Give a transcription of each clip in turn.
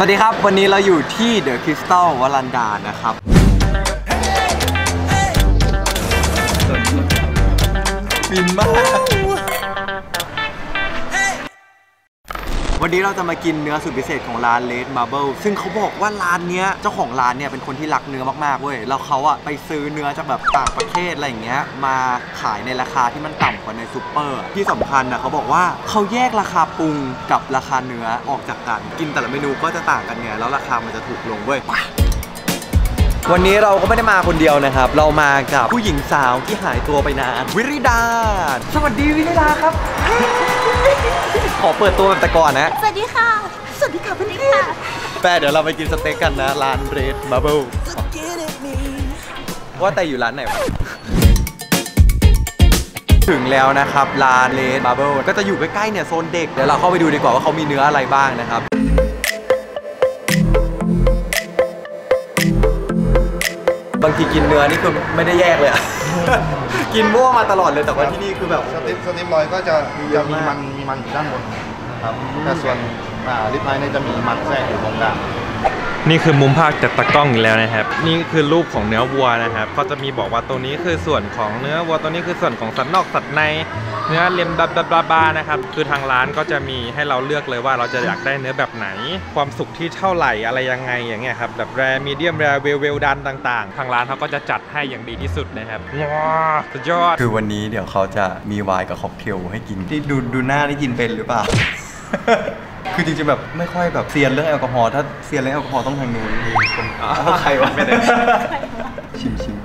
สวัสดีครับ วันนี้เราอยู่ที่เดอะคริสตัลวลันดานะครับฟินมาก วันนี้เราจะมากินเนื้อสุดพิเศษของร้านเลดมาร์เบิลซึ่งเขาบอกว่าร้านเนี้ยเจ้าของร้านเนี่ยเป็นคนที่รักเนื้อมากๆเว้ยแล้วเขาอะไปซื้อเนื้อจากแบบต่างประเทศอะไรอย่างเงี้ยมาขายในราคาที่มันต่ำกว่าในซูเปอร์ ที่สำคัญนะเขาบอกว่าเขาแยกราคาปรุงกับราคาเนื้อออกจากกัน กินแต่ละเมนูก็จะต่างกันไงแล้วราคามันจะถูกลงเว้ย วันนี้เราก็ไม่ได้มาคนเดียวนะครับ เรามากับผู้หญิงสาวที่หายตัวไปนาน วิริดา สวัสดีวิริดาครับ ขอเปิดตัวแบบแต่ก่อนนะ สวัสดีค่ะ สวัสดีค่ะเพื่อนค่ะแป้เดี๋ยวเราไปกินสเต็กกันนะร้านเรดมาร์เบิลว่าแต่อยู่ร้านไหนวะถึงแล้วนะครับร้านเรดมาร์เบิลก็จะอยู่ใกล้ๆเนี่ยโซนเด็ก เดี๋ยวเราเข้าไปดูดีกว่าว่าเขามีเนื้ออะไรบ้างนะครับางทีกินเนื้อนี่คือไม่ได้แยกเลยอะ กินมั่วมาตลอดเลยแต่ว่าที่นี่คือแบบ สติปสติปลอยก็จะเยจะอะมีมาก มันมีมันอยู่ด้านบนนะครับแต่ส่วนอ่าลิปไนเนี่ยจะมีมันแทรกอยู่ตรงกลาง นี่คือมุมภาคจากตะกล้องอีกแล้วนะครับ นี่คือรูปของเนื้อวัวนะครับ ก็จะมีบอกว่าตัวนี้คือส่วนของเนื้อวัวตัวนี้คือส่วนของสันนอกสันใน เนื้อเลียมบลาบลาบลาบลานะครับ คือทางร้านก็จะมีให้เราเลือกเลยว่าเราจะอยากได้เนื้อแบบไหน ความสุกที่เท่าไหร่อะไรยังไงอย่างเงี้ยครับแบบแรมีเดียมแรเวลเวลดันต่าง ๆ ทางร้านเขาก็จะจัดให้อย่างดีที่สุดนะครับว้าสุดยอด คือวันนี้เดี๋ยวเขาจะมีไวน์กับค็อกเทลให้กินที่ดูดูหน้าได้กินเป็นหรือเปล่าคือจริงๆแบบไม่ค่อยแบบเซียนเรื่องแอลกอฮอล์ถ้าเซียนเรื่องแอลกอฮอล์ต้องทางนู้นเอาใครวะไม่ได้ชิมชิม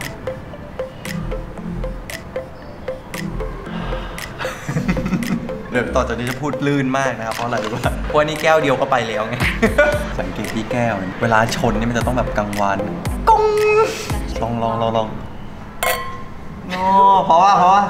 เดี๋ยวต่อจากนี้จะพูดลื่นมากนะครับเพราะอะไรรู้ป่ะเพราะว่านี่แก้วเดียวก็ไปแล้วไงสังเกตที่แก้วเนี่ยเวลาชนนี่มันจะต้องแบบกังวานก้องลองลองลองลองอ๋อเพราะว่าเพราะว่า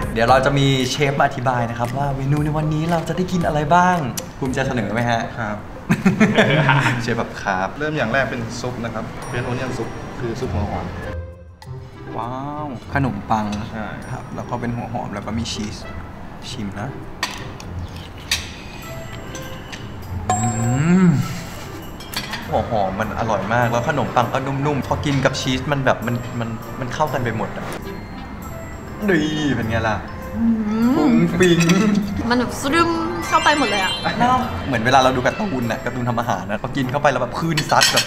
เลยอะเดี๋ยวเราจะมีเชฟมาอธิบายนะครับ ว่าเมนูในวันนี้เราจะได้กินอะไรบ้างภูมิใจเสนอไหมฮะ ครับ เชฟแบบครับเริ่มอย่างแรกเป็นซุปนะครับ เป็นโอเนียนซุปคือซุปหัวหอมว้าวขนมปังใช่ครับ แล้วก็เป็นหัวหอมแล้วก็มีชีสชิมนะอืมหัวหอมมันอร่อยมากแล้วขนมปังก็นุ่มๆพอกินกับชีสมันแบบมันมันมันเข้ากันไปหมดอะ ดีเป็นไงล่ะปุ้งปิงมันแบบซึมเข้าไปหมดเลยอะเนาะเหมือนเวลาเราดูการ์ตูนน่ะการ์ตูนทำอาหารนะพอกินเข้าไปแล้วแบบคลื่นซัดแบบ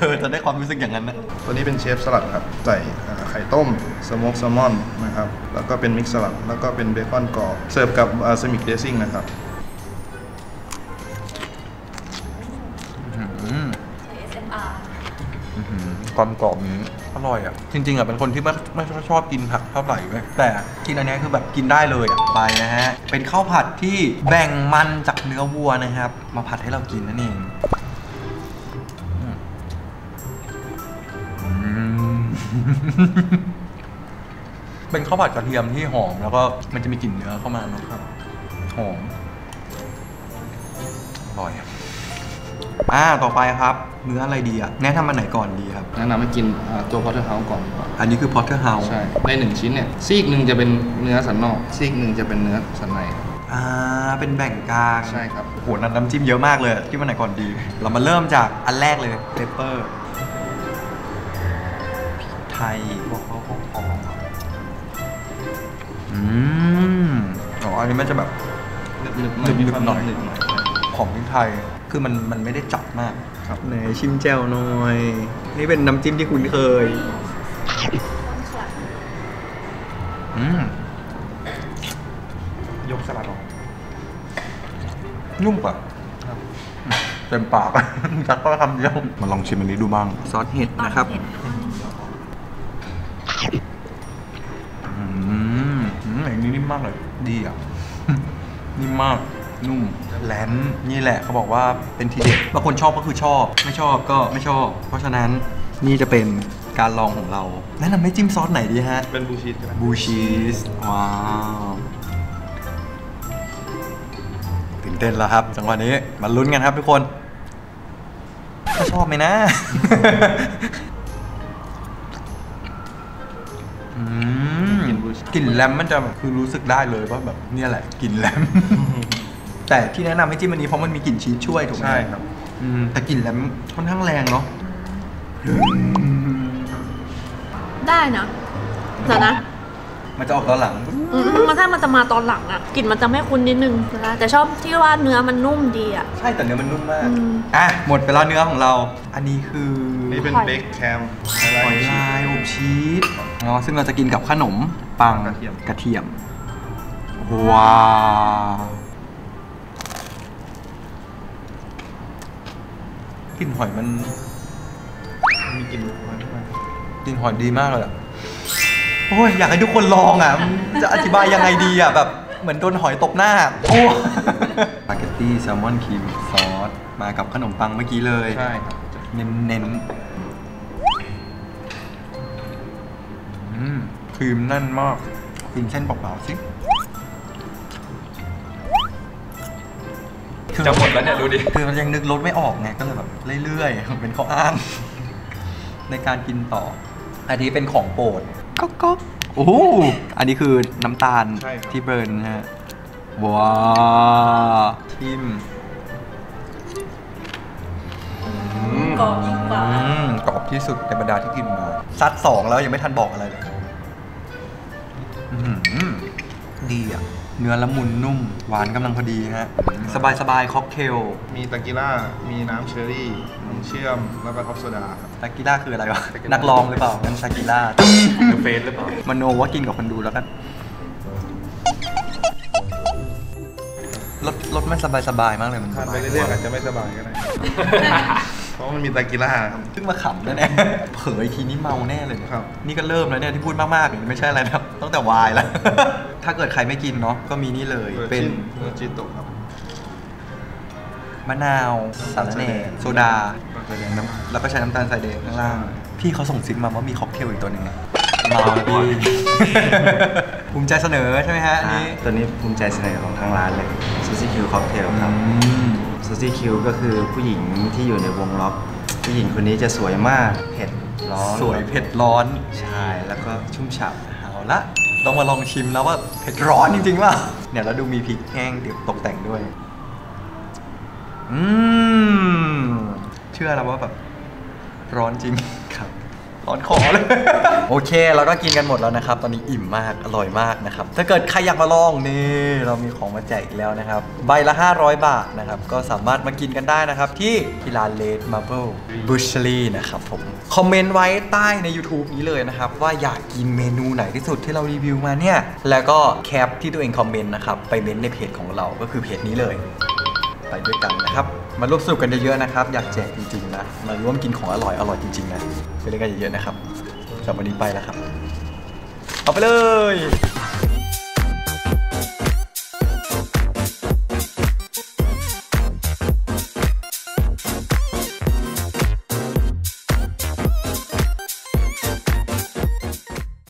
เออจะได้ความรู้สึกอย่างนั้นนะตัวนี้เป็นเชฟสลัดครับใส่อ่าไข่ต้มสโมกแซลมอนนะครับแล้วก็เป็นมิกซ์สลัดแล้วก็เป็นเบคอนกรอบเสิร์ฟกับเซมิกเดซิ่งนะครับ กรอบกรอบนี้อร่อยอะ จริงๆอะเป็นคนที่ไม่ไม่ชอบกินผักเท่าไหร่เว้ยแต่กินอันนี้คือแบบกินได้เลยอะไปนะฮะ เป็นข้าวผัดที่แบ่งมันจากเนื้อวัวนะครับ มาผัดให้เรากินนั่นเองเป็นข้าวผัดกระเทียมที่หอม แล้วก็มันจะมีกลิ่นเนื้อเข้ามาเนอะครับ หอมอร่อย อะอ่าต่อไปครับ เนื้ออะไรดีอะแนะนำมาไหนก่อนดีครับ แนะนำให้กินอ่าตัวพอ t เ r อร์เฮาส์ก่อนดีกว่าอันนี้คือ Porterhouse ใช่ในหนึ่งชิ้นเนี่ยซีกหนึ่งจะเป็นเนื้อสันนอก ซีกหนึ่งจะเป็นเนื้อสันใน อ่าเป็นแบ่งกลางใช่ครับโอ้โหน้ำน้ำจิ้มเยอะมากเลยคิดว่าไหนก่อนดี เรามาเริ่มจากอันแรกเลยเปเปอร์ไทยบอกเขาหอมหอมอืมอ๋ออันนี้มันจะแบบ หนึบๆหน่อยมีความหนึบๆหน่อยหนึบๆหน่อย ของพริกไทย คือมันมันไม่ได้จัดมากครับไหนชิมแจ่วหน่อย นี่เป็นน้ำจิ้มที่คุณเคยอืมยกสลัดออกนุ่มกว่าเต็มปากจักก็คำเดียวมาลองชิมอันนี้ดูบ้าง ซอสเห็ดนะครับอืมอืมอันนี้นิ่มมากเลย ดีอะ นิ่มมาก นุ่มแหลมนี่แหละเขาบอกว่าเป็นทีเด็ดบางคนชอบก็คือชอบ ไม่ชอบก็ไม่ชอบ เพราะฉะนั้นนี่จะเป็นการลองของเราแนะนำให้จิ้มซอสไหนดีฮะ เป็นบูชีสกันบูชีสว้าวอเต้นแล้วครับจังหวะนี้มาลุ้นกันครับทุกคนถ้าชอบไหมนะอืมกลิ่นแรมมันจะแบบคือรู้สึกได้เลยว่าแบบเนี่ยแหละกลิ่นแรม แต่ที่แนะนำให้จิ้มอันนี้เพราะมันมีกลิ่นชีสช่วยถูกไหมใช่ครับ อืมแต่กลิ่นแรมค่อนข้างแรงเนาะได้นะแต่นะมันจะออกตอนหลัง อืมมันถ้ามันจะมาตอนหลังอะกลิ่นมันจะไม่คุ้นนิดนึงนะแต่ชอบที่ว่าเนื้อมันนุ่มดีอะ ใช่แต่เนื้อมันนุ่มมาก อืม อะ หมดไปแล้วเนื้อของเรา อันนี้คือนี่เป็นหอย เบคแคมหอยลายอบชีสเนาะซึ่งเราจะกินกับขนมปังกระเทียมกระเทียมว้าว กลิ่นหอยมันมีกลิ่นมันด้วยกลิ่นหอยดีมากเลยอะโอ้ยอยากให้ทุกคนลองอะมันจะอธิบายยังไงดีอะแบบเหมือนโดนหอยตบหน้าโอ้สปาเกตตี้แซลมอนครีมซอสมากับขนมปังเมื่อกี้เลยใช่ครับเน้นเน้นอืมครีมแน่นมากครีมเส้นเปล่าๆสิ จะหมดแล้วเนี่ยดูดิ คือมันยังนึกรสไม่ออกไงก็เลยแบบเรื่อยๆ เป็นข้ออ้าง ในการกินต่อ อันนี้เป็นของโปรดก็ก็โอ้โหอันนี้คือน้ำตาลใช่ครับ ที่เบิร์นนะฮะว้าวทิมกรอบยิ่งกว่าอืมกรอบที่สุดในบรรดาที่กินมาซัดสองแล้วยังไม่ทันบอกอะไรเลยอื้อหือดีอะ เนื้อละมุนนุ่ม หวานกำลังพอดีฮะ สบายสบายๆค็อกเทล มีตากิล่า มีน้ำเชอร์รี่ น้ำเชื่อม แล้วก็ท็อปโซดาครับซากิล่าคืออะไรวะ นักร้องหรือเปล่านั่นซากิล่าเฟสหรือเปล่ามโนว่ากินกับคนดูแล้วกันรสรสมันสบายสบายๆมากเลยมันทานไปเรื่อยๆอาจจะไม่สบายก็ได้ เพราะมันมีตากิล่าครับเพิ่งมาขำแล้วเนี่ยเผยทีนี้เมาแน่เลยเนี่ยครับ นี่ก็เริ่มแล้วเนี่ยที่พูดมากๆเนี่ยไม่ใช่อะไรนะครับตั้งแต่วายแล้ว ถ้าเกิดใครไม่กินเนาะก็มีนี่เลยเป็นเนอร์จิโตะครับมะนาวสารแหน่โซดาน้ำแล้วก็ใช้น้ำตาลทรายแดงข้างล่าง พี่เขาส่งซิกมาว่ามีค็อกเทลอีกตัวหนึ่งไงเมาแล้วพี่ภูมิใจเสนอใช่ไหมฮะอันนี้ ตัวนี้ภูมิใจเสนอของทางร้านเลยซูซี่คิวค็อกเทลครับอืม ซูซี่คิวก็คือผู้หญิงที่อยู่ในวงล็อก ผู้หญิงคนนี้จะสวยมาก เผ็ดร้อน สวยเผ็ดร้อน ใช่ แล้วก็ชุ่มฉ่ำเอาละต้องมาลองชิมแล้วว่าเผ็ดร้อนจริงๆว่าเนี่ยแล้วดูมีพริกแห้งตกแต่งด้วย อืม เชื่อแล้วว่าแบบร้อนจริง ครับร้อนคอเลย โอเค เราก็กินกันหมดแล้วนะครับ ตอนนี้อิ่มมาก อร่อยมากนะครับ ถ้าเกิดใครอยากมาลองนี่ เรามีของมาแจกอีกแล้วนะครับ ใบละ 500 บาทนะครับ ก็สามารถมากินกันได้นะครับ ที่ที่ร้านเลดมาร์เบิลบุชลีนะครับผม คอมเมนต์ไว้ใต้ใน YouTube นี้เลยนะครับ ว่าอยากกินเมนูไหนที่สุดที่เรารีวิวมาเนี่ย แล้วก็แคปที่ตัวเองคอมเมนต์นะครับ ไปเม้นต์ในเพจของเรา ก็คือเพจนี้เลย ไปด้วยกันนะครับ มาร่วมสนุกกันเยอะๆนะครับ อยากแจกจริงๆนะ มาร่วมกินของอร่อยอร่อยจริงๆนะไปเล่นกันเยอะๆนะครับสำหรับวันนี้ไปแล้วครับ เอาไปเลย